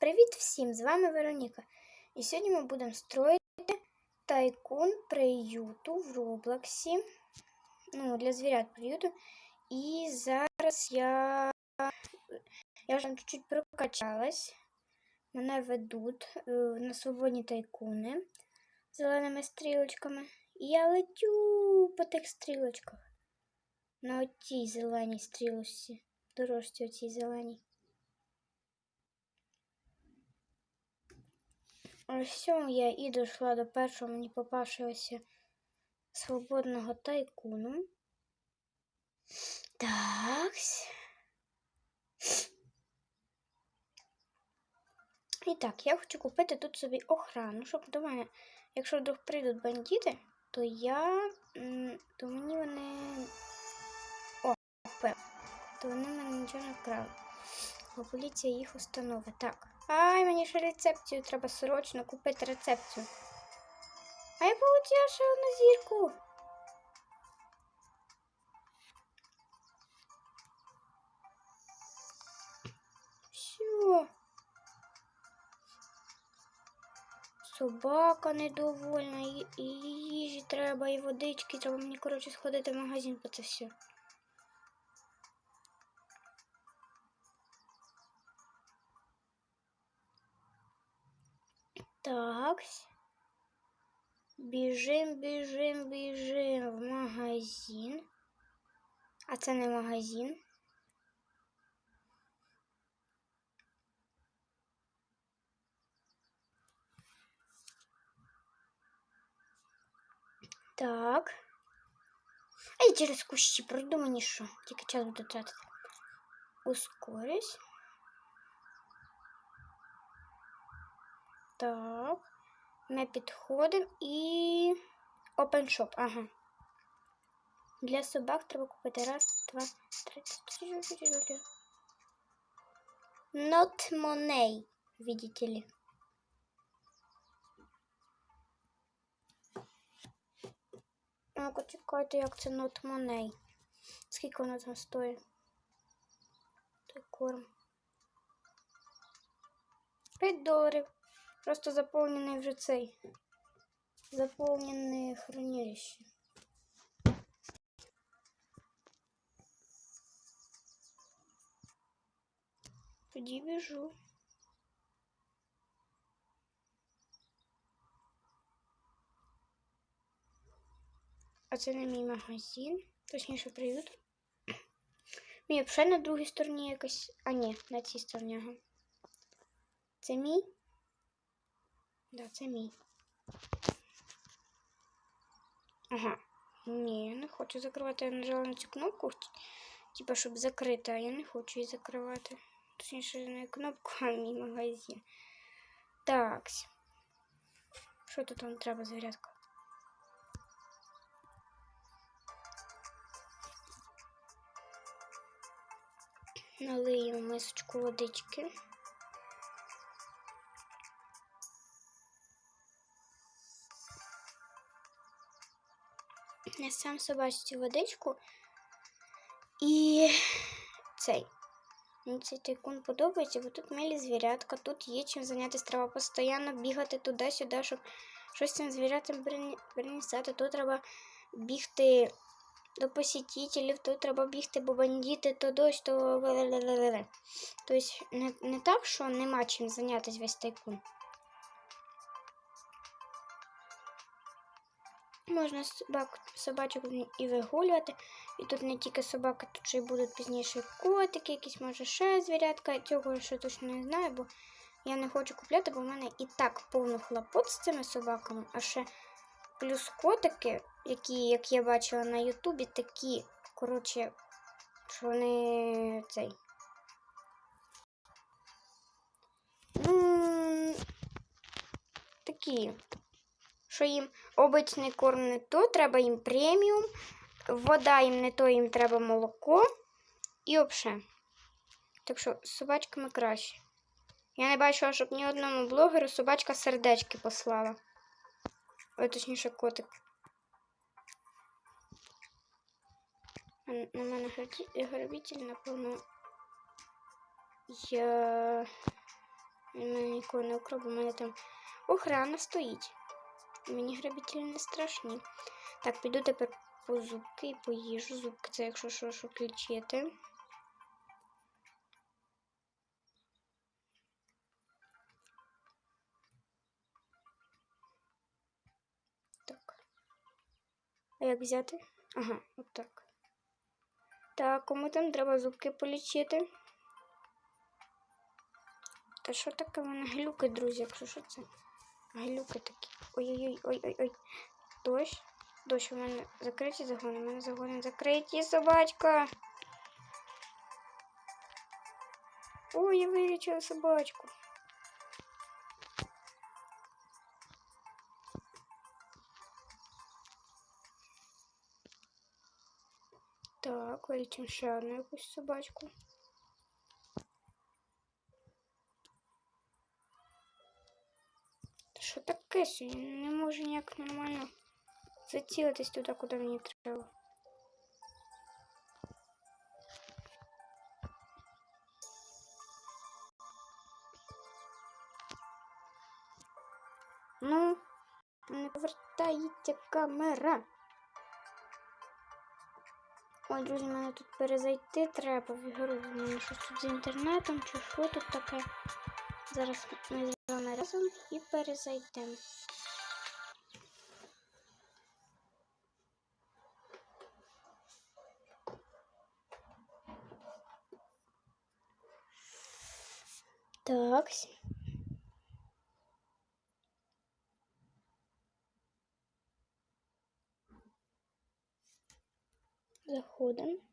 Привіт всім! З вами Вероніка. І сьогодні ми будемо строїти тайкун приюту в Роблоксі. Ну, для звірят приюту. І зараз я. Я вже чуть-чуть прокачалась. Мене ведуть е, на свободні тайкуни з зеленими стрілочками. І я летю по тих стрілочках. На отій зеленій стрілочці. Дорожці оцій зеленій. Ось я і дійшла до першого мені попавшогося свободного тайкуну. Так. І так, я хочу купити тут собі охрану, щоб до мене, якщо вдруг прийдуть бандити, то я. то мені вони. О. То вони мене нічого не вкрали. Бо поліція їх установить. Так. Ай, мені ще рецепцію треба срочно купити рецепцію. А я получила ще одну зірку. Все. Собака недовольна, і, їжі треба, і водички треба мені, коротше, сходити в магазин по це все. Так. Біжим, біжим, біжим в магазин. А це не магазин. Так. Ай, через кущі пройду мені що. Тільки час буду тратити. Ускорюсь. Так. Ми підходимо і Open Shop. Ага. Для собак треба купити раз, два, три. Not money, видите ли. Ну-ка, чекайте, як це not money. Скільки воно там стоїть? Той корм. 5 доларів. Просто заповнений вже цей. Заповнене хранилище. Тоді біжу. А це не мій магазин, точніше приют. Мій взагалі на другій стороні якось. А ні, на цій стороні. Ага. Це мій. Да, це мій. Ага. Ні, я не хочу закривати. Я нажала на цю кнопку, типа, щоб закрити, а я не хочу її закривати. Точніше, не кнопку, а мій магазин. Так. Що тут вам треба зарядка? Налиємо мисочку водички. Несем собачці водичку і цей. Мені цей тайкун подобається, бо тут милі звірятка, тут є чим зайнятися. Треба постійно бігати туди-сюди, щоб щось цим звірятам принесати. Тут треба бігти до посітителів, тут треба бігти, бо бандити, то дощ, то Тобто не, не так, що нема чим зайнятися весь тайкун. Можна собак, собачок і вигулювати. І тут не тільки собаки, тут ще й будуть пізніше котики, якісь, може, ще звірятка. Цього ще точно не знаю, бо я не хочу купляти, бо в мене і так повно хлопот з цими собаками. А ще плюс котики, які, як я бачила на Ютубі, такі, коротше, що вони цей. Ну, такі що їм обичний корм не то, треба їм преміум, вода їм не то, їм треба молоко і обше. Так що з собачками краще. Я не бачила, щоб ні одному блогеру собачка сердечки послала. Ой, точніше, котик. На мене грабитель, напевно. Я Він мене ніколи не украв, в мене там охрана стоїть. Мені грабителі не страшні. Так, піду тепер по зубки і по їжу. Зубки це якщо що, щоб лічити. Так. А як взяти? Ага, отак. Так, кому там треба зубки полічити? Та що таке в глюки, друзі, якщо що це? Глюки такі. Ой-ой-ой, ой-ой-ой. Дощ. Дощ у мене закриті загони, у мене загони закриті, собачка. Ой, я вилічила собачку. Так, вилічимо ще одну якусь собачку. Що таке сьогодні? Не можу ніяк нормально зацілитись туди, куди мені треба. Ну, не повертається камера. Ой, друзі, мене тут перезайти треба в ігру. У мене щось тут з інтернетом чи що тут таке. Зараз ми з вами разом і перезайдемо. Так. Заходимо.